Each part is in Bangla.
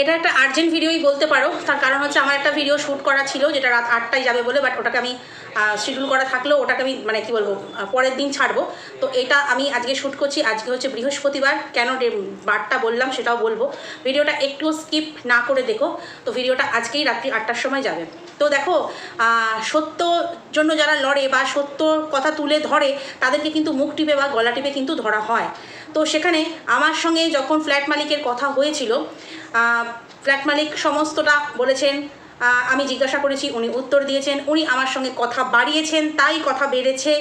এটা একটা আর্জেন্ট ভিডিওই বলতে পারো। তার কারণ হচ্ছে আমার একটা ভিডিও শ্যুট করা ছিল, যেটা রাত আটটায় যাবে বলে বাট ওটাকে আমি শিডিউল করা থাকলেও ওটাকে আমি মানে কি বলব পরের দিন ছাড়বো। তো এটা আমি আজকে শ্যুট করছি, আজকে হচ্ছে বৃহস্পতিবার। কেন বারটা বললাম সেটাও বলব। ভিডিওটা একটু স্কিপ না করে দেখো। তো ভিডিওটা আজকেই রাত্রি আটটার সময় যাবে। তো দেখো সত্য জন্য যারা লড়ে বা সত্য কথা তুলে ধরে, তাদেরকে কিন্তু মুখ টিপে বা গলা টিপে কিন্তু ধরা হয়। তো সেখানে আমার সঙ্গে যখন ফ্ল্যাট মালিকের কথা হয়েছিল ফ্ল্যাট মালিক সমস্তটা বলেছেন আমি জিজ্ঞাসা করেছি, উনি উত্তর দিয়েছেন, উনি আমার সঙ্গে কথা বাড়িয়েছেন, তাই কথা বেড়েছে।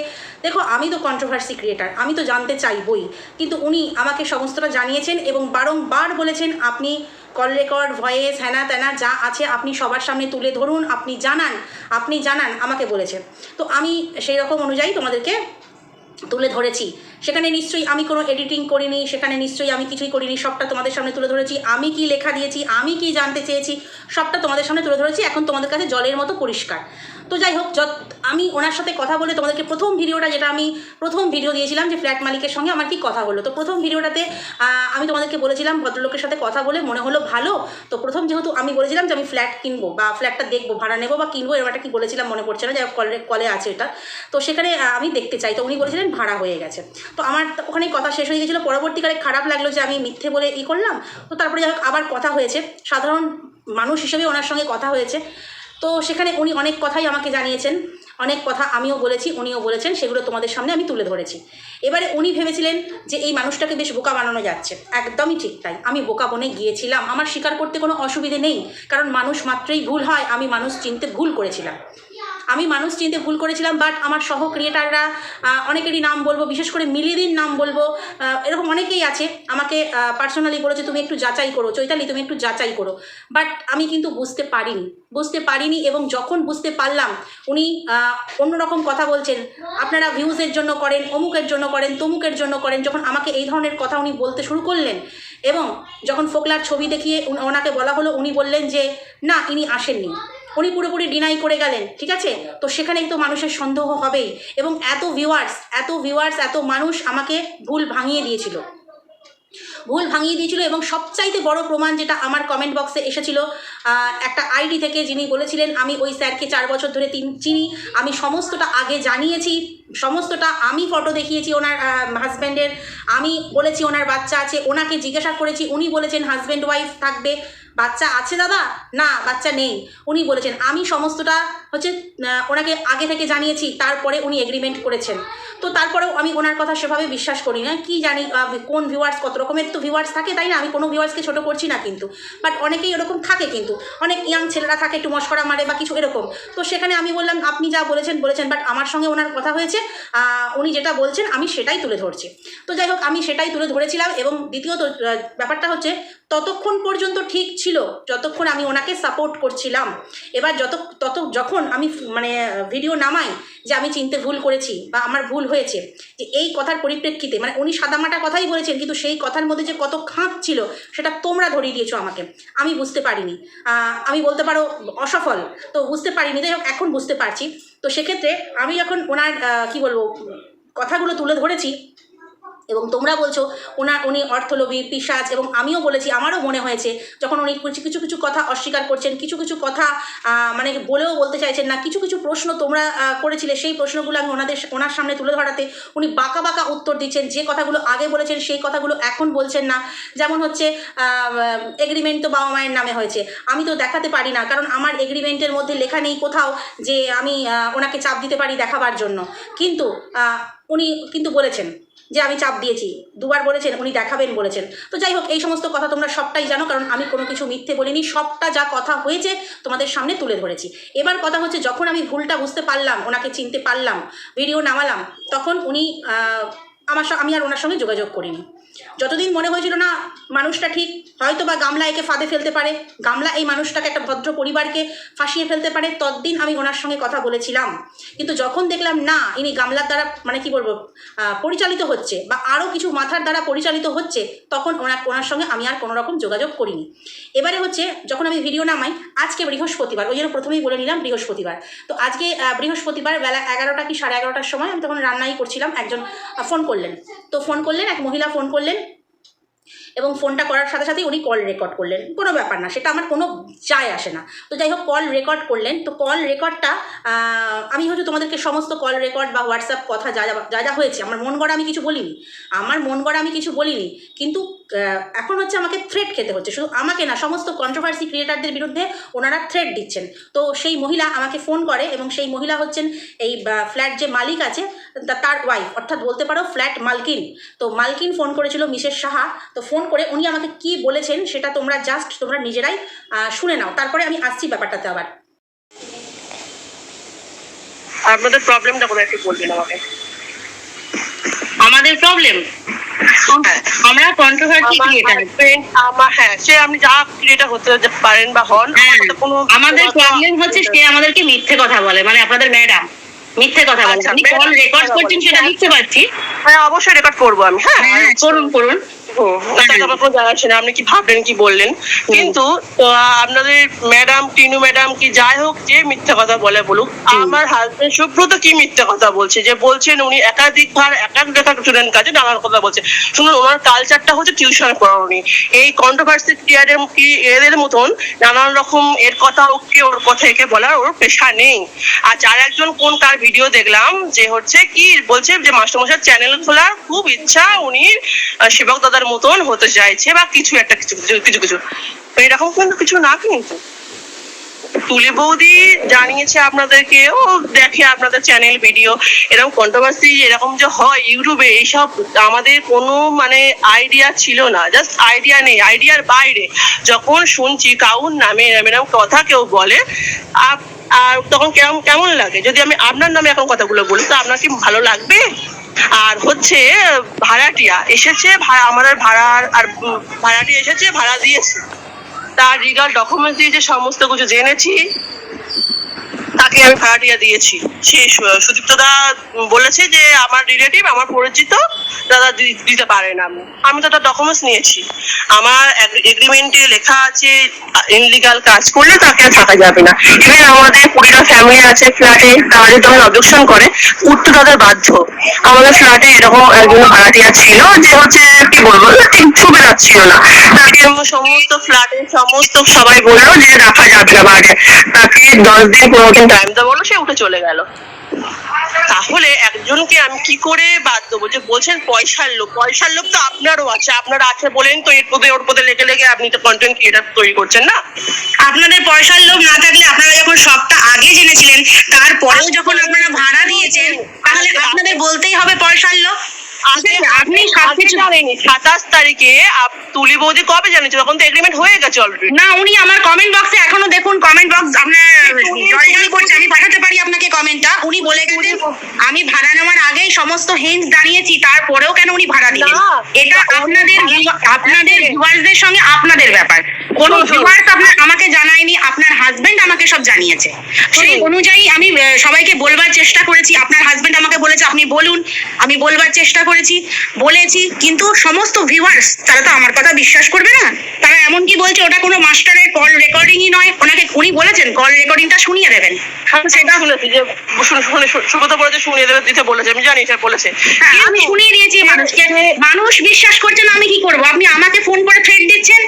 দেখো, আমি তো কন্ট্রোভার্সি ক্রিয়েটার আমি তো জানতে চাইবই, কিন্তু উনি আমাকে সমস্তটা জানিয়েছেন এবং বারংবার বলেছেন, আপনি কল রেকর্ড ভয়েস হ্যানা ত্যানা যা আছে আপনি সবার সামনে তুলে ধরুন, আপনি জানান আপনি জানান, আমাকে বলেছেন। তো আমি সেই রকম অনুযায়ী তোমাদেরকে তুলে ধরেছি। সেখানে নিশ্চয়ই আমি কোনো এডিটিং করিনি, সেখানে নিশ্চয়ই আমি কিছুই করিনি, সবটা তোমাদের সামনে তুলে ধরেছি। আমি কি লেখা দিয়েছি, আমি কি জানতে চেয়েছি, সবটা তোমাদের সামনে তুলে ধরেছি, এখন তোমাদের কাছে জলের মতো পরিষ্কার। তো যাই হোক, যত, আমি ওনার সাথে কথা বলে তোমাদেরকে প্রথম ভিডিওটা যেটা আমি প্রথম ভিডিও দিয়েছিলাম যে ফ্ল্যাট মালিকের সঙ্গে আমার কি কথা হলো। তো প্রথম ভিডিওটাতে আমি তোমাদেরকে বলেছিলাম ভদ্রলোকের সাথে কথা বলে মনে হলো ভালো। তো প্রথম যেহেতু আমি বলেছিলাম যে আমি ফ্ল্যাট কিনবো বা ফ্ল্যাটটা দেখব, ভাড়া নেব বা কিনবো, এরকম কি বলেছিলাম মনে পড়ছে না, যাই কলে কলে আছে এটা। তো সেখানে আমি দেখতে চাই। তো উনি বলেছিলেন ভাড়া হয়ে গেছে। তো আমার তো ওখানেই কথা শেষ হয়ে গেছিল। পরবর্তীকালে খারাপ লাগল যে আমি মিথ্যে বলে ই করলাম। তো তারপরে যাই হোক, আবার কথা হয়েছে। সাধারণ মানুষ হিসেবে ওনার সঙ্গে কথা হয়েছে। তো সেখানে উনি অনেক কথাই আমাকে জানিয়েছেন, অনেক কথা আমিও বলেছি, উনিও বলেছেন, সেগুলো তোমাদের সামনে আমি তুলে ধরেছি। এবারে উনি ভেবেছিলেন যে এই মানুষটাকে বেশ বোকা বানানো যাচ্ছে। একদমই ঠিক তাই, আমি বোকা বনে গিয়েছিলাম, আমার স্বীকার করতে কোনো অসুবিধে নেই, কারণ মানুষ মাত্রেই ভুল হয়, আমি মানুষ চিনতে ভুল করেছিলাম। আমি মানুষ চিনতে ভুল করেছিলাম বাট আমার সহ ক্রিয়েটাররা অনেকেরই নাম বলব, বিশেষ করে মিলিদির নাম বলব এরকম অনেকেই আছে, আমাকে পার্সোনালি বলেছে, তুমি একটু যাচাই করো, চৈতালি, তুমি একটু যাচাই করো। বাট আমি কিন্তু বুঝতে পারিনি বুঝতে পারিনি এবং যখন বুঝতে পারলাম, উনি অন্যরকম কথা বলছেন, আপনারা ভিউজের জন্য করেন, অমুকের জন্য করেন, তমুকের জন্য করেন। যখন আমাকে এই ধরনের কথা উনি বলতে শুরু করলেন এবং যখন ফোকলার ছবি দেখিয়ে ওনাকে বলা হলো, উনি বললেন যে, না, ইনি আসেননি। উনি পুরোপুরি ডিনাই করে গেলেন, ঠিক আছে? তো সেখানে তো মানুষের সন্দেহ হবেই। এবং এত ভিউয়ার্স এত ভিউয়ার্স এত মানুষ আমাকে ভুল ভাঙিয়ে দিয়েছিল। ভুল ভাঙিয়ে দিয়েছিল এবং সবচাইতে বড় প্রমাণ যেটা আমার কমেন্ট বক্সে এসেছিল একটা আইডি থেকে যিনি বলেছিলেন, আমি ওই স্যারকে চার বছর ধরে তিন, চিনি। আমি সমস্তটা আগে জানিয়েছি, সমস্তটা আমি ফটো দেখিয়েছি ওনার হাজব্যান্ডের আমি বলেছি ওনার বাচ্চা আছে, ওনাকে জিজ্ঞাসা করেছি, উনি বলেছেন হাজব্যান্ড ওয়াইফ থাকবে। বাচ্চা আছে দাদা? না, বাচ্চা নেই। উনি বলেছেন, আমি সমস্তটা হচ্ছে ওনাকে আগে থেকে জানিয়েছি, তারপরে উনি এগ্রিমেন্ট করেছেন। তো তারপরেও আমি ওনার কথা সেভাবে বিশ্বাস করি না। কি জানি কোন ভিউয়ার্স কত রকমের তো ভিউয়ার্স থাকে, তাই না? আমি কোনো ভিউয়ার্সকে ছোটো করছি না কিন্তু। বাট অনেকেই এরকম থাকে কিন্তু। অনেক ইয়াং ছেলেরা থাকে, একটু মস্করা মারে বা কিছু এরকম। তো সেখানে আমি বললাম, আপনি যা বলেছেন বলেছেন। বাট আমার সঙ্গে ওনার কথা হয়েছে উনি যেটা বলছেন, আমি সেটাই তুলে ধরছি। তো যাই হোক, আমি সেটাই তুলে ধরেছিলাম এবং দ্বিতীয়ত ব্যাপারটা হচ্ছে ততক্ষণ পর্যন্ত ঠিক ছিল, যতক্ষণ আমি ওনাকে সাপোর্ট করছিলাম। এবার যত, তত, যখন আমি মানে ভিডিও নামাই যে আমি চিনতে ভুল করেছি বা আমার ভুল হয়েছে, যে এই কথার পরিপ্রেক্ষিতে মানে উনি সাদামাটা কথাই বলেছেন, কিন্তু সেই কথার মধ্যে যে কত খাঁপ ছিল, সেটা তোমরা ধরিয়ে দিয়েছ আমাকে। আমি বুঝতে পারিনি। আমি বলতে পারো অসফল, তো বুঝতে পারিনি। যাই হোক, এখন বুঝতে পারছি। তো সেক্ষেত্রে আমি যখন ওনার কি বলব, কথাগুলো তুলে ধরেছি এবং তোমরা বলছো ওনার উনি অর্থলোভী, পিসাজ এবং আমিও বলেছি, আমারও মনে হয়েছে, যখন উনি কিছু কিছু কিছু কথা অস্বীকার করছেন, কিছু কিছু কথা মানে বলেও বলতে চাইছেন না, কিছু কিছু প্রশ্ন তোমরা করেছিলে, সেই প্রশ্নগুলো আমি ওনাদের ওনার সামনে তুলে ধরাতে উনি বাঁকা বাঁকা উত্তর দিচ্ছেন, যে কথাগুলো আগে বলেছেন, সেই কথাগুলো এখন বলছেন না। যেমন হচ্ছে এগ্রিমেন্ট তো বাবা মায়ের নামে হয়েছে। আমি তো দেখাতে পারি না, কারণ আমার এগ্রিমেন্টের মধ্যে লেখা নেই কোথাও যে আমি ওনাকে চাপ দিতে পারি দেখাবার জন্য। কিন্তু উনি কিন্তু বলেছেন যে আমি চাপ দিয়েছি, দুবার বলেছেন, উনি দেখাবেন বলেছেন। তো যাই হোক, এই সমস্ত কথা তোমরা সবটাই জানো, কারণ আমি কোনো কিছু মিথ্যে বলিনি, সবটা যা কথা হয়েছে তোমাদের সামনে তুলে ধরেছি। এবার কথা হচ্ছে, যখন আমি ভুলটা বুঝতে পারলাম, ওনাকে চিনতে পারলাম, ভিডিও নামালাম, তখন উনি আমার আমি আর ওনার সঙ্গে যোগাযোগ করিনি। যতদিন মনে হয়েছিল না, মানুষটা ঠিক হয়তো বা গামলা একে ফাঁদে ফেলতে পারে। গামলা এই মানুষটাকে একটা ভদ্র পরিবারকে ফাঁসিয়ে ফেলতে পারে। ততদিন আমি ওনার সঙ্গে কথা বলেছিলাম। কিন্তু যখন দেখলাম, না, ইনি গামলার দ্বারা মানে কি বলব পরিচালিত হচ্ছে বা আরও কিছু মাথার দ্বারা পরিচালিত হচ্ছে, তখন ওনার ওনার সঙ্গে আমি আর কোনো রকম যোগাযোগ করিনি। এবারে হচ্ছে, যখন আমি ভিডিও নামাই, আজকে বৃহস্পতিবার, ওই জন্য প্রথমেই বলে নিলাম বৃহস্পতিবার। তো আজকে বৃহস্পতিবার বেলা এগারোটা কি সাড়ে এগারোটার সময় আমি তখন রান্নাই করছিলাম, একজন ফোন করলেন। তো ফোন করলেন, এক মহিলা ফোন করলেন এবং ফোনটা করার সাথে সাথেই উনি কল রেকর্ড করলেন। কোনো ব্যাপার না, সেটা আমার কোনো যায় আসে না। তো যাই হোক কল রেকর্ড করলেন। তো কল রেকর্ডটা আমি হয়তো তোমাদেরকে সমস্ত কল রেকর্ড বা হোয়াটসঅ্যাপ কথা যা, যা- যা হয়েছে, আমার মন গড়া আমি কিছু বলিনি। আমার মন গড়া আমি কিছু বলিনি। কিন্তু এখন হচ্ছে আমাকে থ্রেট খেতে হচ্ছে। শুধু আমাকে না সমস্ত কন্ট্রোভার্সি ক্রিয়েটারদের বিরুদ্ধে ওনারা থ্রেট দিচ্ছেন। তো সেই মহিলা আমাকে ফোন করে এবং সেই মহিলা হচ্ছেন এই ফ্ল্যাট যে মালিক আছে তার ওয়াইফ অর্থাৎ বলতে পারো ফ্ল্যাট মালকিন। তো মালকিন ফোন করেছিল মিসেস সাহা তো ফোন করে উনি আমাকে কি বলেছেন সেটা তোমরা জাস্ট তোমরা নিজেরাই শুনে নাও। তারপরে আমি আসছি ব্যাপারটাতে আবার। আপনাদের প্রবলেমটা কোথায় একটু বলবেন আমাকে? আমাদের প্রবলেম আমরা কন্ট্রোভার্সি ক্রিয়েটার আমার হ্যাঁ সে আপনি যা ক্রিয়েটার হতে পারেন বা হন হ্যাঁ। কোনো আমাদের প্রবলেম হচ্ছে সে আমাদেরকে মিথ্যে কথা বলে মানে আপনাদের ম্যাডাম মিথ্যে কথা বলে। আমি কল রেকর্ড করছি করছেন সেটা লিখতে পারছি। হ্যাঁ অবশ্যই রেকর্ড করব আমি হ্যাঁ। হ্যাঁ করুন করুন। না আপনি কি ভাবলেন কি বললেন? কিন্তু আপনাদের ম্যাডাম টিনু ম্যাডাম কি যাই হোক যে মিথ্যা কথা বলে বলুক আমার হাজবেন্ড সুব্রত কি মিথ্যা কথা বলছে? যে বলছেন উনি একাধিকবার একাধিক স্টুডেন্ট কাছে নানান কথা বলছে। শুনুন ওনার কালচারটা হচ্ছে টিউশন পড়ানি এই কন্ট্রোভার্সি ক্রিয়ারের কি এদের মতন নানান রকম এর কথা ওকে ওর কথা একে বলার ওর পেশা নেই। আর যার একজন কোন কার ভিডিও দেখলাম যে হচ্ছে কি বলছে যে মাস্টারমশাই চ্যানেল খোলার খুব ইচ্ছা উনি সেবক দাদার মতন হতে চাইছে বা কিছু একটা কিছু কিছু কিছু এরকম কিন্তু কিছু না কিন্তু তুলি বৌদি জানিয়েছে আপনাদেরকে, ও দেখে আপনাদের চ্যানেল ভিডিও এরকম কন্ট্রোভার্সি এরকম যে হয় ইউটিউবে এইসব আমাদের কোনো মানে আইডিয়া ছিল না। জাস্ট আইডিয়া নেই আইডিয়ার বাইরে। যখন শুনছি কাউর নামে এরম এরম কথা কেউ বলে আর তখন কেমন কেমন লাগে? যদি আমি আপনার নামে এখন কথাগুলো বলি, তো আপনার কি ভালো লাগবে? আর হচ্ছে, ভাড়াটিয়া এসেছে ভাড়া আমাদের ভাড়া আর ভাড়াটিয়া এসেছে, ভাড়া দিয়েছে। তার রিগাল ডকুমেন্টস দিয়ে যে সমস্ত কিছু জেনেছি। তাকে আমি ভাড়াটিয়া দিয়েছি। সে সুদীপ্ত দা বলেছে যে, আমার রিলেটিভ আমার পরিচিত, দাদা দিতে পারে না। আমি তো তার ডকুমেন্টস নিয়েছি। আমার এগ্রিমেন্টে লেখা আছে ইনলিগাল কাজ করলে তাকে আর থাকা যাবে না। এবার আমাদের কুড়িটা ফ্যামিলি আছে ফ্ল্যাটে তারা যদি তখন অবজেকশন করে উঠতে তাদের বাধ্য। আমাদের ফ্ল্যাটে এরকম একজন ভাড়াটিয়া ছিল যে হচ্ছে, কি বলব সুবিধা ছিল না। তাকে সমস্ত ফ্ল্যাটে সমস্ত সবাই বলল যে, রাখা যাবে না ভাড়াটে তাকে দশ দিন পনেরো টাইম দা বলো, সে উঠে চলে গেল। তাহলে একজনকে আমি কি করে বাদ দেবো? যে বলছেন পয়সার লোক পয়সার লোক তো আপনারও আছে। আপনারা আছে বলেন তো, এর পদে ওর পদে লেগে লেগে আপনি তো কন্টেন্ট ক্রিয়েটার তৈরি করছেন না? আপনাদের পয়সার লোক না থাকলে আপনারা যখন সবটা আগে জেনেছিলেন, তারপরেও যখন আপনারা ভাড়া দিয়েছেন, তাহলে আপনাদের বলতেই হবে পয়সার আপনি আপনি সবকিছু জানেনি সাতাশ তারিখে তুলি বৌদি কবে জানিয়েছে তখন তো এগ্রিমেন্ট হয়ে গেছে অলরেডি না উনি আমার কমেন্ট বক্সে এখনও দেখুন কমেন্ট বক্স আপনার জলজল করছে আমি পাঠাতে পারি আপনাকে কমেন্টটা উনি বলে গেছেন আমি ভাড়া নেওয়ার আগেই সমস্ত হিন্ট জানিয়েছি তারপরেও কেন উনি ভাড়া দিলেন? এটা আপনাদের আপনাদের ভিউয়ার্সদের সঙ্গে আপনাদের ব্যাপার। কোন। ভিউয়ার্স আপনার আমাকে জানায়নি আপনার হাজবেন্ড আমাকে সব জানিয়েছে। সেই অনুযায়ী আমি সবাইকে বলবার চেষ্টা করেছি আপনার হাজবেন্ড আমাকে বলেছে আপনি বলুন আমি বলবার চেষ্টা করেছি। বলেছি কিন্তু সমস্ত ভিউয়ার্স তারা তো আমার কথা বিশ্বাস করবে না। তারা এমনকি বলছে ওটা কোনো মাস্টারের কল রেকর্ডিংই নয়। ওনাকে উনি বলেছেন কল রেকর্ডিংটা শুনিয়ে দেবেন। সেটা শুনেছি যে শুনে শুনে বলেছে শুনিয়ে দেবে দিতে বলেছে আমি জানি এটা বলেছে। হ্যাঁ, আমি শুনিয়ে দিয়েছি মানুষকে। মানুষ বিশ্বাস করছে না আমি কি করব? আপনি আমাকে ফোন করে থ্রেট দিচ্ছেন?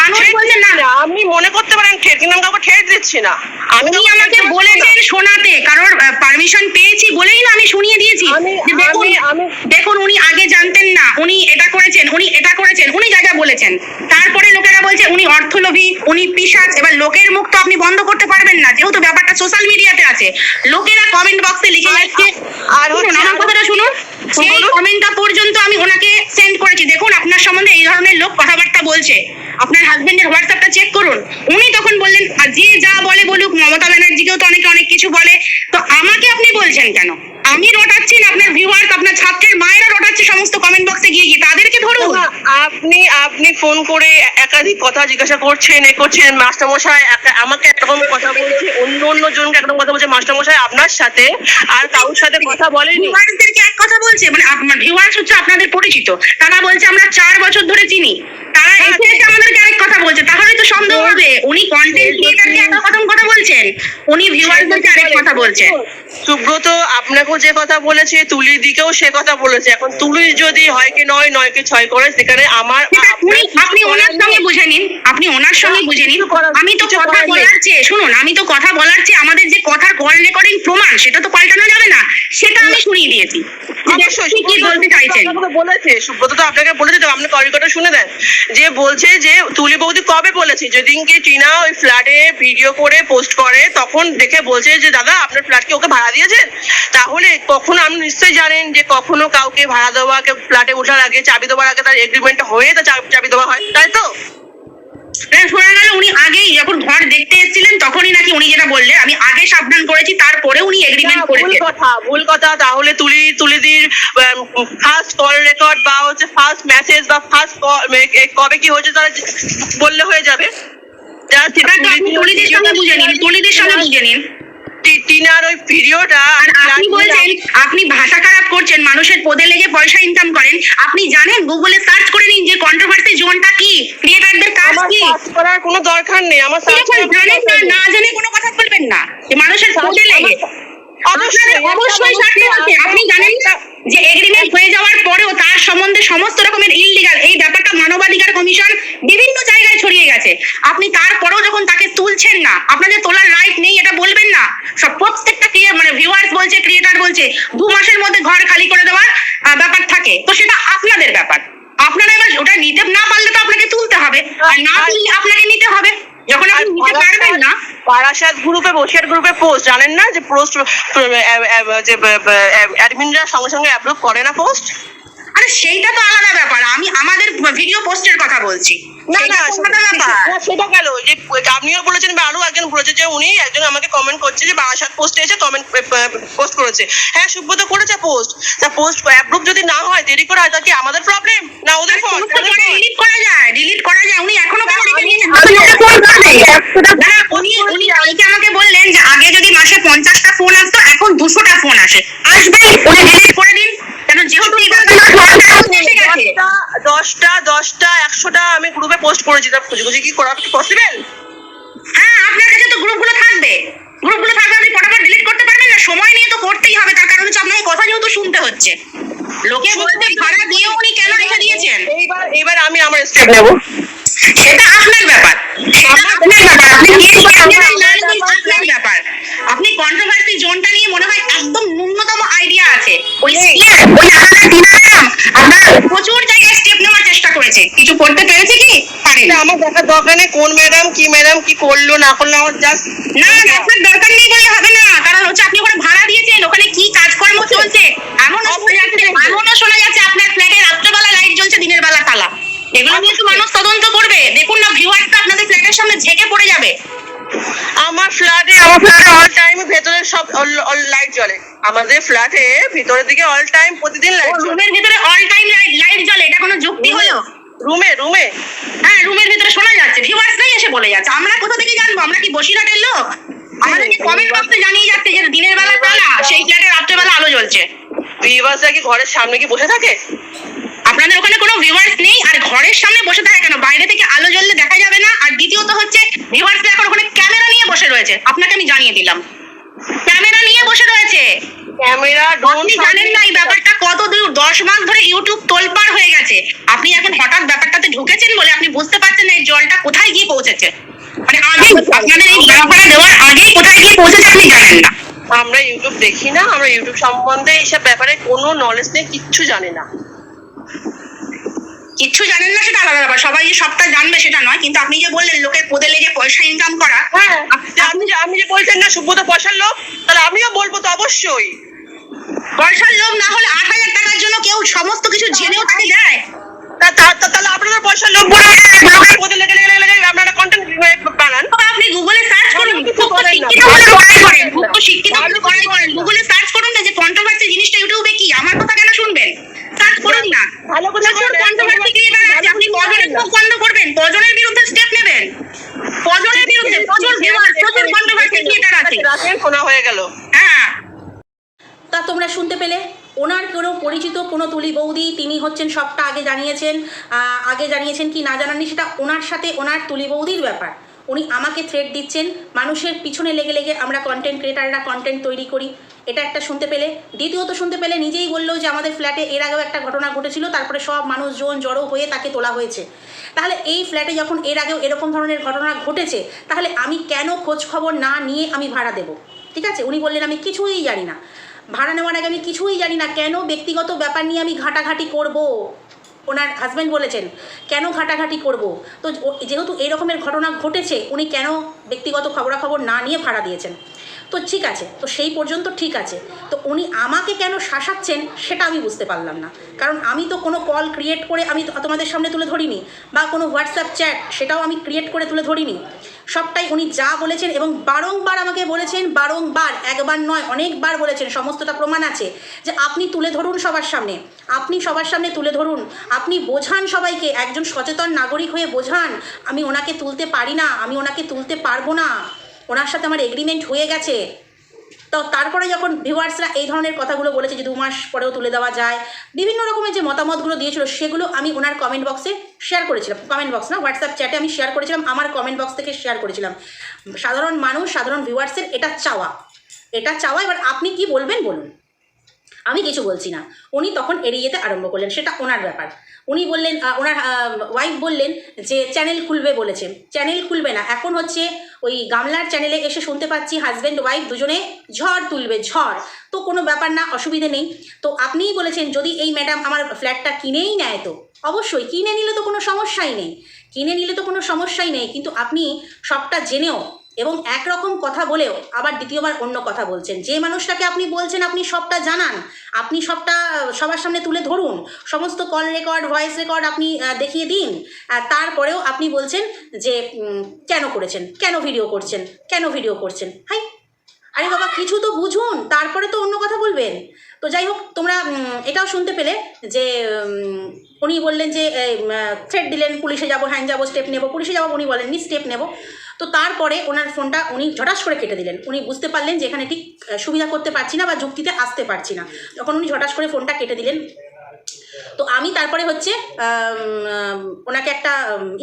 মানুষ বলছে না। আপনি মনে করতে পারেন ঠেট কিন্তু আমি কাউকে দিচ্ছি না। আমি আমাকে বলেছেন শোনাতে কারোর পারমিশন পেয়েছি বলেই না আমি শুনিয়ে দিয়েছি। দেখুন দেখুন উনি আগে জানতেন না উনি এটা করেছেন উনি এটা করেছেন উনি যা যা বলেছেন। তারপরে লোকেরা বলছে উনি অর্থলোভী উনি পিসাচ এবার লোকের মুখ তো আপনি বন্ধ করতে পারবেন না যেহেতু ব্যাপারটা সোশ্যাল মিডিয়াতে আছে। লোকেরা কমেন্ট বক্সে লিখে যাচ্ছে। আর আমার কথাটা শুনুন। সেই কমেন্টটা পর্যন্ত আমি ওনাকে সেন্ড করেছি দেখুন আপনার সম্বন্ধে এই ধরনের লোক কথাবার্তা বলছে। আপনার হাজবেন্ডের হোয়াটসঅ্যাপটা চেক করুন। উনি তখন বললেন "আর যে যা বলে বলুক মমতা ব্যানার্জিকেও তো অনেকে অনেক কিছু বলে। তো আমাকে আপনি বলছেন কেন? আমি রটাচ্ছি না আপনার ভিউয়ার্স আপনার ছাত্রের মায়েরা রটাচ্ছে সমস্ত কমেন্ট বক্সে গিয়ে গিয়ে। তাদেরকে ধরুন। আপনি আপনি ফোন করে একাধিক কথা জিজ্ঞাসা করছেন এ করছেন মাস্টারমশাই আমাকে একরকম কথা বলছে অন্য অন্য জনকে একরকম কথা বলছে মাস্টারমশাই আপনার সাথে আর কারোর সাথে কথা বলেনি। ভিউয়ার্সদেরকে এক কথা বলছে মানে আপনার ভিউয়ার্স হচ্ছে আপনাদের পরিচিত। তারা বলছে আমরা চার বছর ধরে চিনি। তারা হ্যাঁ, এসে এসে আমাদেরকে আরেক কথা বলছে তাহলে তো সন্দেহ হবে। উনি কন্টেন্ট ক্রিয়েটারকে এক রকম কথা বলছেন। উনি ভিউয়ার্সদেরকে আরেক কথা বলছেন। সুব্রত আপনাকেও যে কথা বলেছে তুলির দিকেও সে কথা বলেছে। এখন তুলির যদি হয় কি নয় নয় কি ছয় করে সেখানে আমার আপনি ওনার সঙ্গে বুঝে নিন। আপনি ওনার সঙ্গে বুঝে নিন। আমি তো কথা বলার চেয়ে শুনুন আমি তো কথা বলার চেয়ে আমাদের যে কথার কল রেকর্ডিং প্রমাণ সেটা তো পাল্টানো যাবে না। সেটা আমি শুনিয়ে দিয়েছি। অবশ্যই কি বলতে চাইছেন? সুব্রত বলেছে সুব্রত তো আপনাকে বলেছে তো আপনি কলকাতা শুনে দেন। যে বলছে যে তুলি বৌদি কবে বলেছে? যেদিনকে টিনা ওই ফ্ল্যাটে ভিডিও করে পোস্ট করে তখন দেখে বলছে যে দাদা আপনার ফ্ল্যাট কি ওকে ভাড়া দিয়েছেন? তাহলে কখনো আপনি নিশ্চয়ই জানেন যে কখনো কাউকে ভাড়া দেওয়া ফ্ল্যাটে ওঠার আগে চাবি দেওয়ার আগে তার এগ্রিমেন্ট হয়ে তার চাবি- দেওয়া হয় তাই তো? হ্যাঁ, শোনা গেল উনি আগেই যখন ঘর দেখতে এসেছিলেন তখনই নাকি উনি যেটা বললেন আমি আগে সাবধান করেছি তারপরে উনি এগ্রিমেন্ট করেছেন। কথা ভুল কথা তাহলে তুলি তুলিদির ফার্স্ট কল রেকর্ড বা হচ্ছে ফার্স্ট মেসেজ বা ফার্স্ট কবে কি হয়েছে তারা বললে হয়ে যাবে। যারা তো আপনি সঙ্গে বুঝে নিন তলিদের সঙ্গে বুঝে নিন। ওই ভিডিওটা আর আপনি বলছেন আপনি ভাষা খারাপ করছেন মানুষের পদে লেগে পয়সা ইনকাম করেন। আপনি জানেন গুগলে সার্চ করে নিন যে কন্ট্রোভার্সি জোনটা কি ক্রিয়েটারদের কাজ কি। সার্চ করার কোনো দরকার নেই আমার সার্চ জানেন না না জেনে কোনো কথা বলবেন না যে মানুষের পদে লেগে। অবশ্যই অবশ্যই আপনি জানেন যে এগ্রিমেন্ট হয়ে যাওয়ার পরেও তার সম্বন্ধে সমস্ত রকমের ইললিগাল এই ব্যাপারটা মানবাধিকার কমিশন বিভিন্ন জায়গায় ছড়িয়ে গেছে আপনি তারপরেও যখন তাকে তুলছেন না আপনাদের তোলার রাইট নেই এটা বলবেন না সব প্রত্যেকটা ক্রিয়ে- মানে ভিউয়ার্স বলছে ক্রিয়েটার বলছে দু মাসের মধ্যে ঘর খালি করে দেওয়ার আহ, ব্যাপার থাকে তো সেটা আপনাদের ব্যাপার আপনারা এবার ওটা নিতে না পারলে তো আপনাকে তুলতে হবে আর না তুললে আপনাকে নিতে হবে যখন আপনি নিতে পারবেন না বারাসাত গ্রুপে বসিয়ার গ্রুপে পোস্ট জানেন না যে পোস্ট যে অ্যাডমিনরা সঙ্গে সঙ্গে অ্যাপ্রুভ করে না পোস্ট আরে সেইটা তো আলাদা ব্যাপার। আমি আমাদের ভিডিও পোস্টের কথা বলছি। না না সেটা গেল যে আপনিও বলেছেন বা আরও একজন বলেছে যে উনি একজন আমাকে কমেন্ট করছে যে বারাসাত পোস্টে এসে কমেন্ট পোস্ট করেছে। হ্যাঁ সুব্রত করেছে পোস্ট তা পোস্ট অ্যাপ্রুভ যদি না হয় দেরি করে হয় তা কি আমাদের প্রবলেম না ওদের ডিলিট করা যায় ডিলিট করা যায় উনি এখনও না, উনি উনি আমাকে বললেন যে আগে যদি মাসে পঞ্চাশটা ফোন আসতো এখন দুশোটা ফোন আসে। আসবে উনি ডিলিট করে দিন। কেন? যেহেতু দশটা দশটা একশোটা আমি গ্রুপে পোস্ট করেছি তা খুঁজে খুঁজে কি করা পসিবল হ্যাঁ আপনার কাছে তো গ্রুপগুলো থাকবে। গ্রুপগুলো থাকবে আপনি ফটাফট ডিলিট করতে পারবেন না সময় নিয়ে তো করতেই হবে তার কারণ হচ্ছে আপনাকে কথা যেহেতু শুনতে হচ্ছে। লোকে বলতে ভাড়া দিয়ে উনি কেন রেখে দিয়েছেন? এইবার এবার আমি আমার স্টেপ নেব। সেটা আপনার ব্যাপার। সেটা আপনার ব্যাপার। আপনি কি কি ম্যাডাম কি করল না করল আমার জাস্ট না দেখার দরকার নেই বললে হবে না। কারণ হচ্ছে আপনি ওখানে ভাড়া দিয়েছেন ওখানে কি কাজকর্ম চলছে? এমনও শোনা যাচ্ছে এমনও শোনা যাচ্ছে আপনার ফ্ল্যাটে রাত্রেবেলা লাইট জ্বলছে দিনের বেলা তালা। এগুলো নিয়ে তো মানুষ তদন্ত করবে। দেখুন না ভিউয়ার্সটা আপনাদের ফ্ল্যাটের সামনে ঝেঁকে পড়ে যাবে। আমার ফ্ল্যাটে আমার ফ্ল্যাটে অল টাইম ভেতরে সব লাইট জ্বলে। আমাদের ফ্ল্যাটে ভিতরের দিকে অল টাইম প্রতিদিন লাইট রুমের ভিতরে অল টাইম লাইট লাইট জ্বলে এটা কোনো যুক্তি হলো? রুমে রুমে। হ্যাঁ রুমের ভিতরে শোনা যাচ্ছে। ভিউয়ার্সরাই এসে বলে যাচ্ছে। আমরা কোথা থেকে জানব? আমরা কি বসিরহাটের লোক? আমাদেরকে কমেন্ট বক্সে জানিয়ে যাচ্ছে যে দিনের বেলা তালা সেই ফ্ল্যাটে রাত্রেবেলা আলো জ্বলছে। ভিভার্সরা কি ঘরের সামনে কি বসে থাকে? আপনাদের ওখানে কোনো ভিউয়ার্স নেই আর ঘরের সামনে বসে থাকে কেন? বাইরে থেকে আলো জ্বললে দেখা যাবে না আর দ্বিতীয়ত হচ্ছে ভিউয়ার্সরা এখন ওখানে ক্যামেরা নিয়ে বসে রয়েছে। আপনাকে আমি জানিয়ে দিলাম। ক্যামেরা নিয়ে বসে রয়েছে। ক্যামেরা আপনি জানেন না এই ব্যাপারটা কত দূর দশ মাস ধরে ইউটিউব তোলপাড় হয়ে গেছে। আপনি এখন হঠাৎ ব্যাপারটাতে ঢুকেছেন বলে আপনি বুঝতে পারছেন না এই জলটা কোথায় গিয়ে পৌঁছেছে। মানে আগে আপনাদের এই ব্যাপারটা দেওয়ার আগেই কোথায় গিয়ে পৌঁছেছে আপনি জানেন না। আমরা ইউটিউব দেখি না আমরা ইউটিউব সম্বন্ধে এইসব ব্যাপারে কোনো নলেজ নেই কিচ্ছু জানি না। কিচ্ছু জানেন না সেটা আলাদা ব্যাপার। সবাই যে সবটা জানবে সেটা নয় কিন্তু আপনি যে বললেন লোকের পদে লেগে পয়সা ইনকাম করা হ্যাঁ আপনি আপনি যে বলছেন না সুব্রত পয়সার লোক তাহলে আমিও বলব তো অবশ্যই। পয়সার লোক না হলে আট হাজার টাকার জন্য কেউ সমস্ত কিছু জেনেও তাকে দেয় তাহলে আপনাদের পয়সার লোক বলে লেগে লেগে লেগে আপনারা কন্টেন্ট বানান। আপনি গুগলে সার্চ করুন শিক্ষিত গুগলে সার্চ করুন না। যে কন্ট্রোভার্সি জিনিসটা ইউটিউবে কি আমার কথা কেন শুনবেন? সার্চ করুন না। ভালো করে প্রচুর করেন। কন্ট্রোভার্সি ক্রিয়েটার আপনি কজনের বন্ধ করবেন? কজনের বিরুদ্ধে স্টেপ নেবেন? কজনের বিরুদ্ধে? প্রচুর ভিউয়ার প্রচুর কন্ট্রোভার্সি ক্রিয়েটার আছে শোনা হয়ে গেল। হ্যাঁ। তা তোমরা শুনতে পেলে ওনার কোনো পরিচিত কোনো তুলি বৌদি তিনি হচ্ছেন সবটা আগে জানিয়েছেন আহ, আগে জানিয়েছেন কি না জানাননি সেটা ওনার সাথে ওনার তুলি বৌদির ব্যাপার। উনি আমাকে থ্রেড দিচ্ছেন মানুষের পিছনে লেগে লেগে আমরা কন্টেন্ট ক্রিয়েটাররা কন্টেন্ট তৈরি করি। এটা একটা শুনতে পেলে। দ্বিতীয়ত শুনতে পেলে নিজেই বলল যে আমাদের ফ্ল্যাটে এর আগেও একটা ঘটনা ঘটেছিল, তারপরে সব মানুষজন জড়ো হয়ে তাকে তোলা হয়েছে। তাহলে এই ফ্ল্যাটে যখন এর আগেও এরকম ধরনের ঘটনা ঘটেছে, তাহলে আমি কেন খোঁজ খবর না নিয়ে আমি ভাড়া দেব? ঠিক আছে? উনি বললেন, আমি কিছুই জানি না। ভাড়া নেওয়ার আগে আমি কিছুই জানি না। কেন ব্যক্তিগত ব্যাপার নিয়ে আমি ঘাটাঘাটি করব? ওনার হাজব্যান্ড বলেছেন, কেন ঘাটাঘাটি করব? তো যেহেতু এই রকমের ঘটনা ঘটেছে, উনি কেন ব্যক্তিগত খবরাখবর না নিয়ে ভাড়া দিয়েছেন? তো ঠিক আছে, তো সেই পর্যন্ত ঠিক আছে। তো উনি আমাকে কেন শাসাচ্ছেন সেটা আমি বুঝতে পারলাম না। কারণ আমি তো কোনো কল ক্রিয়েট করে আমি তোমাদের সামনে তুলে ধরিনি, বা কোনো হোয়াটসঅ্যাপ চ্যাট সেটাও আমি ক্রিয়েট করে তুলে ধরিনি। সবটাই উনি যা বলেছেন এবং বারংবার আমাকে বলেছেন, বারংবার, একবার নয়, অনেকবার বলেছেন, সমস্তটা প্রমাণ আছে যে আপনি তুলে ধরুন সবার সামনে। আপনি সবার সামনে তুলে ধরুন, আপনি বোঝান সবাইকে, একজন সচেতন নাগরিক হয়ে বোঝান, আমি ওনাকে তুলতে পারি না, আমি ওনাকে তুলতে পারব না। ওনার সাথে আমার এগ্রিমেন্ট হয়ে গেছে। তো তারপরে যখন ভিউয়ার্সরা এই ধরনের কথাগুলো বলেছে যে দু মাস পরেও তুলে দেওয়া যায়, বিভিন্ন রকমের যে মতামতগুলো দিয়েছিল সেগুলো আমি ওনার কমেন্ট বক্সে শেয়ার করেছিলাম। কমেন্ট বক্স না হোয়াটসঅ্যাপ চ্যাটে আমি শেয়ার করেছিলাম, আমার কমেন্ট বক্স থেকে শেয়ার করেছিলাম। সাধারণ মানুষ, সাধারণ ভিউয়ার্সের এটা চাওয়া। এটা চাওয়া, এবার আপনি কি বলবেন বলুন। আমি কিছু বলছি না। উনি তখন এড়িয়ে যেতে আরম্ভ করলেন, সেটা ওনার ব্যাপার। উনি বললেন ওনার ওয়াইফ বললেন যে চ্যানেল খুলবে, বলেছে। চ্যানেল খুলবে না। এখন হচ্ছে ওই গামলার চ্যানেলে এসে শুনতে পাচ্ছি হাজব্যান্ড ওয়াইফ দুজনে ঝড় তুলবে, ঝড়। তো কোনো ব্যাপার না, অসুবিধে নেই। তো আপনিই বলেছেন, যদি এই ম্যাডাম আমার ফ্ল্যাটটা কিনেই নেয় তো? অবশ্যই, কিনে নিলে তো কোনো সমস্যাই নেই। কিনে নিলে তো কোনো সমস্যাই নেই, কিন্তু আপনি সবটা জেনেও এবং একরকম কথা বলেও আবার দ্বিতীয়বার অন্য কথা বলছেন। যে মানুষটাকে আপনি বলছেন, আপনি সবটা জানান। আপনি সবটা, সবার সামনে তুলে ধরুন। সমস্ত কল রেকর্ড ভয়েস রেকর্ড আপনি দেখিয়ে দিন। তারপরেও আপনি বলছেন যে কেন করেছেন? কেন ভিডিও করছেন? কেন ভিডিও করছেন? হাই! আরে বাবা, কিছু তো বুঝুন। তারপরে তো অন্য কথা বলবেন। তো যাই হোক, তোমরা এটাও শুনতে পেলে যে উনি বললেন যে থ্রেড দিলেন, পুলিশে যাব হ্যাঁ যাব স্টেপ নেব। পুলিশে যাব উনি বলেননি স্টেপ নেব। তো তারপরে ওনার ফোনটা উনি ঝটাস করে কেটে দিলেন। উনি বুঝতে পারলেন যে এখানে ঠিক সুবিধা করতে পারছি না বা যুক্তিতে আসতে পারছি না। তখন উনি ঝটাস করে ফোনটা কেটে দিলেন, তো আমি তারপরে হচ্ছে ওনাকে একটা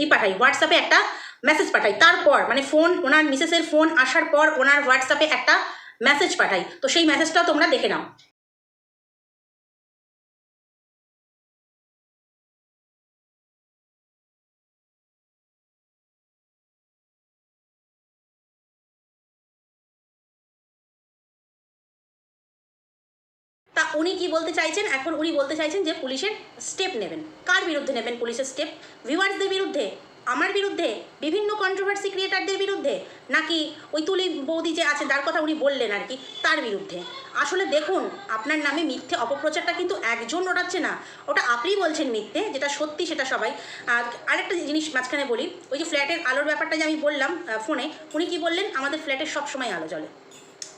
ই পাঠাই, হোয়াটসঅ্যাপে একটা মেসেজ পাঠাই। তারপর মানে ফোন, ওনার মিসেসের ফোন আসার পর ওনার হোয়াটসঅ্যাপে একটা মেসেজ পাঠাই। তো সেই মেসেজটাও তোমরা দেখে নাও। উনি কি বলতে চাইছেন? এখন উনি বলতে চাইছেন যে পুলিশের স্টেপ নেবেন। কার বিরুদ্ধে নেবেন পুলিশের স্টেপ ভিউয়ার্সদের বিরুদ্ধে? আমার বিরুদ্ধে? বিভিন্ন কন্ট্রোভার্সি ক্রিয়েটারদের বিরুদ্ধে? নাকি ওই তুলি বৌদি যে আছে তার কথা উনি বললেন আর কি, তার বিরুদ্ধে? আসলে দেখুন, আপনার নামে মিথ্যে অপপ্রচারটা কিন্তু একজন ওঠাচ্ছে না। ওটা আপনিই বলছেন মিথ্যে, যেটা সত্যি সেটা সবাই। আর আরেকটা জিনিস মাঝখানে বলি, ওই যে ফ্ল্যাটের আলোর ব্যাপারটা যে আমি বললাম ফোনে উনি কি বললেন? আমাদের ফ্ল্যাটের সবসময় আলো জ্বলে।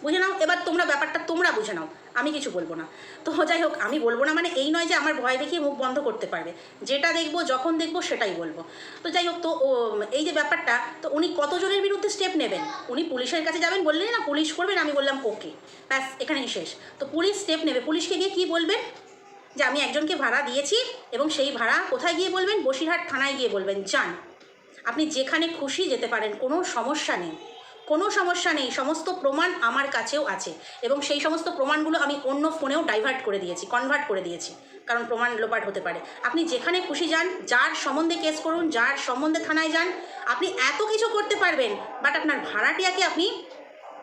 বুঝে নাও, এবার তোমরা ব্যাপারটা তোমরা বুঝে নাও, আমি কিছু বলব না। তো যাই হোক, আমি বলব না মানে এই নয় যে আমার ভয় দেখিয়ে মুখ বন্ধ করতে পারবে। যেটা দেখব, যখন দেখব, সেটাই বলব। তো যাই হোক, তো এই যে ব্যাপারটা, তো উনি কতজনের বিরুদ্ধে স্টেপ নেবেন? উনি পুলিশের কাছে যাবেন বললেন না, পুলিশ করবেন আমি বললাম ওকে ব্যাস, এখানেই শেষ। তো পুলিশ স্টেপ নেবে। পুলিশকে গিয়ে কী বলবেন যে আমি একজনকে ভাড়া দিয়েছি এবং সেই ভাড়া কোথায় গিয়ে বলবেন? বসিরহাট থানায় গিয়ে বলবেন, যান। আপনি যেখানে খুশি যেতে পারেন, কোনো সমস্যা নেই। কোনো সমস্যা নেই, সমস্ত প্রমাণ আমার কাছেও আছে এবং সেই সমস্ত প্রমাণগুলো আমি অন্য ফোনেও ডাইভার্ট করে দিয়েছি কনভার্ট করে দিয়েছি, কারণ প্রমাণ লোপাট হতে পারে। আপনি যেখানে খুশি যান, যার সম্বন্ধে কেস করুন, যার সম্বন্ধে থানায় যান, আপনি এত কিছু করতে পারবেন বাট আপনার ভাড়াটিয়াকে আপনি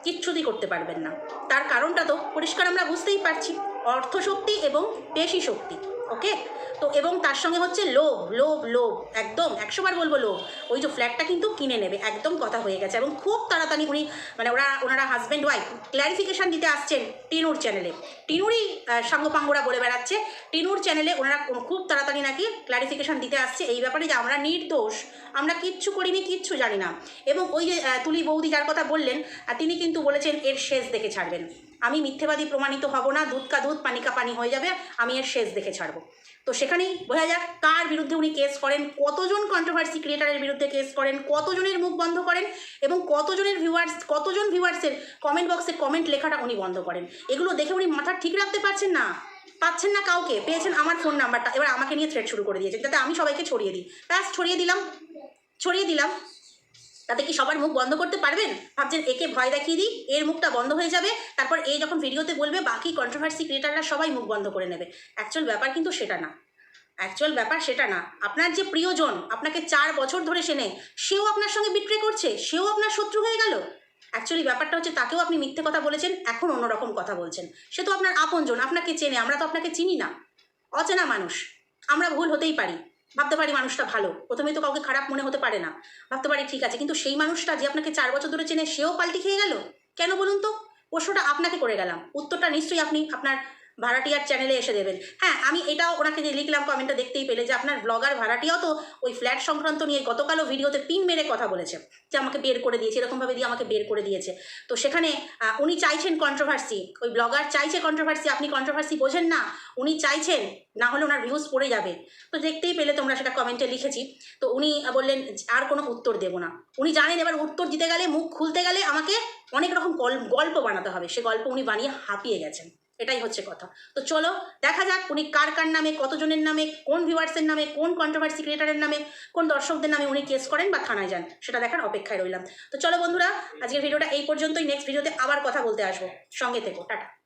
কিচ্ছুতি করতে পারবেন না। তার কারণটা তো পরিষ্কার আমরা বুঝতেই পারছি, অর্থশক্তি এবং পেশি শক্তি। ওকে তো এবং তার সঙ্গে হচ্ছে লোভ লোভ লোভ, একদম, একশোবার বলব লোভ। ওই যে ফ্ল্যাটটা কিন্তু কিনে নেবে, একদম কথা হয়ে গেছে। এবং খুব তাড়াতাড়ি উনি মানে ওরা, ওনারা হাজব্যান্ড ওয়াইফ ক্ল্যারিফিকেশান দিতে আসছেন টিনুর চ্যানেলে টিনুরই সাঙ্গপাঙ্গরা বলে বেড়াচ্ছে। টিনুর চ্যানেলে ওনারা খুব তাড়াতাড়ি নাকি ক্ল্যারিফিকেশান দিতে আসছে। এই ব্যাপারে যে আমরা নির্দোষ, আমরা কিচ্ছু করিনি, কিচ্ছু জানি না। এবং ওই যে তুলি বৌদি যার কথা বললেন তিনি কিন্তু বলেছেন, এর শেষ দেখে ছাড়বেন। আমি মিথ্যেবাদী প্রমাণিত হব না, দুধ কা দুধ, পানি কা পানি হয়ে যাবে, আমি এর শেষ দেখে ছাড়বো। তো সেখানেই বোঝা যাক কার বিরুদ্ধে উনি কেস করেন, কতজন কন্ট্রোভার্সি ক্রিয়েটারের বিরুদ্ধে কেস করেন, কতজনের মুখ বন্ধ করেন, এবং কতজনের ভিউয়ার্স কতজন ভিউয়ার্সের কমেন্ট বক্সে কমেন্ট লেখাটা উনি বন্ধ করেন। এগুলো দেখে উনি মাথা ঠিক রাখতে পারছেন না? পাচ্ছেন না কাউকে? পেয়েছেন আমার ফোন নাম্বারটা এবার আমাকে নিয়ে থ্রেড শুরু করে দিয়েছেন, যাতে আমি সবাইকে ছড়িয়ে দিই। ব্যাস, ছড়িয়ে দিলাম ছড়িয়ে দিলাম। তাতে কি সবার মুখ বন্ধ করতে পারবেন? ভাবছেন, একে ভয় দেখিয়ে দিই, এর মুখটা বন্ধ হয়ে যাবে। তারপর এই যখন ভিডিওতে বলবে, বাকি কন্ট্রোভার্সি ক্রিয়েটাররা সবাই মুখ বন্ধ করে নেবে। অ্যাকচুয়াল ব্যাপার কিন্তু সেটা না। অ্যাকচুয়াল ব্যাপার সেটা না। আপনার যে প্রিয়জন, আপনাকে চার বছর ধরে সেনে সেও আপনার সঙ্গে বিট্রে করছে, সেও আপনার শত্রু হয়ে গেল। অ্যাকচুয়ালি ব্যাপারটা হচ্ছে, তাকেও আপনি মিথ্যে কথা বলেছেন, এখন অন্যরকম কথা বলছেন। সে তো আপনার আপনজন, আপনাকে চেনে, আমরা তো আপনাকে চিনি না। অচেনা মানুষ, আমরা ভুল হতেই পারি। ভাবতে পারি মানুষটা ভালো। প্রথমে তো কাউকে খারাপ মনে হতে পারে না। ভাবতে পারি ঠিক আছে। কিন্তু সেই মানুষটা যে আপনাকে চার বছর ধরে চেনে, সেও পাল্টি খেয়ে গেল? কেন বলুন তো? প্রশ্নটা আপনাকে করে গেলাম। উত্তরটা নিশ্চয়ই আপনি আপনার ভাড়াটিয়ার চ্যানেলে এসে দেবেন। হ্যাঁ আমি এটাও ওনাকে যে লিখলাম কমেন্টটা দেখতেই পেলে যে আপনার ব্লগার ভাড়াটিয়াও তো ওই ফ্ল্যাট সংক্রান্ত নিয়ে গতকালও ভিডিওতে পিন মেরে কথা বলেছে, যে আমাকে বের করে দিয়েছে, এরকমভাবে দিয়ে আমাকে বের করে দিয়েছে। তো সেখানে উনি চাইছেন কন্ট্রোভার্সি ওই ব্লগার চাইছে কন্ট্রোভার্সি আপনি কন্ট্রোভার্সি বোঝেন না, উনি চাইছেন, না হলে ওনার ভিউজ পড়ে যাবে। তো দেখতেই পেলে তোমরা সেটা কমেন্টে লিখেছি। তো উনি বললেন, আর কোনো উত্তর দেবো না। উনি জানেন এবার উত্তর দিতে গেলে, মুখ খুলতে গেলে আমাকে অনেক রকম গল- গল্প বানাতে হবে। সে গল্প উনি বানিয়ে হাঁপিয়ে গেছেন। এটাই হচ্ছে কথা। তো চলো, দেখা যাক উনি কার কার নামে, কতজনের নামে, কোন ভিউয়ার্সের নামে, কোন কন্ট্রোভার্সি ক্রিয়েটারের নামে, কোন দর্শকদের নামে উনি কেস করেন বা থানায় যান, সেটা দেখার অপেক্ষায় রইলাম। তো চলো বন্ধুরা, আজকের ভিডিওটা এই পর্যন্তই। নেক্সট ভিডিওতে আবার কথা বলতে আসব। সঙ্গে থেকো, টাটা।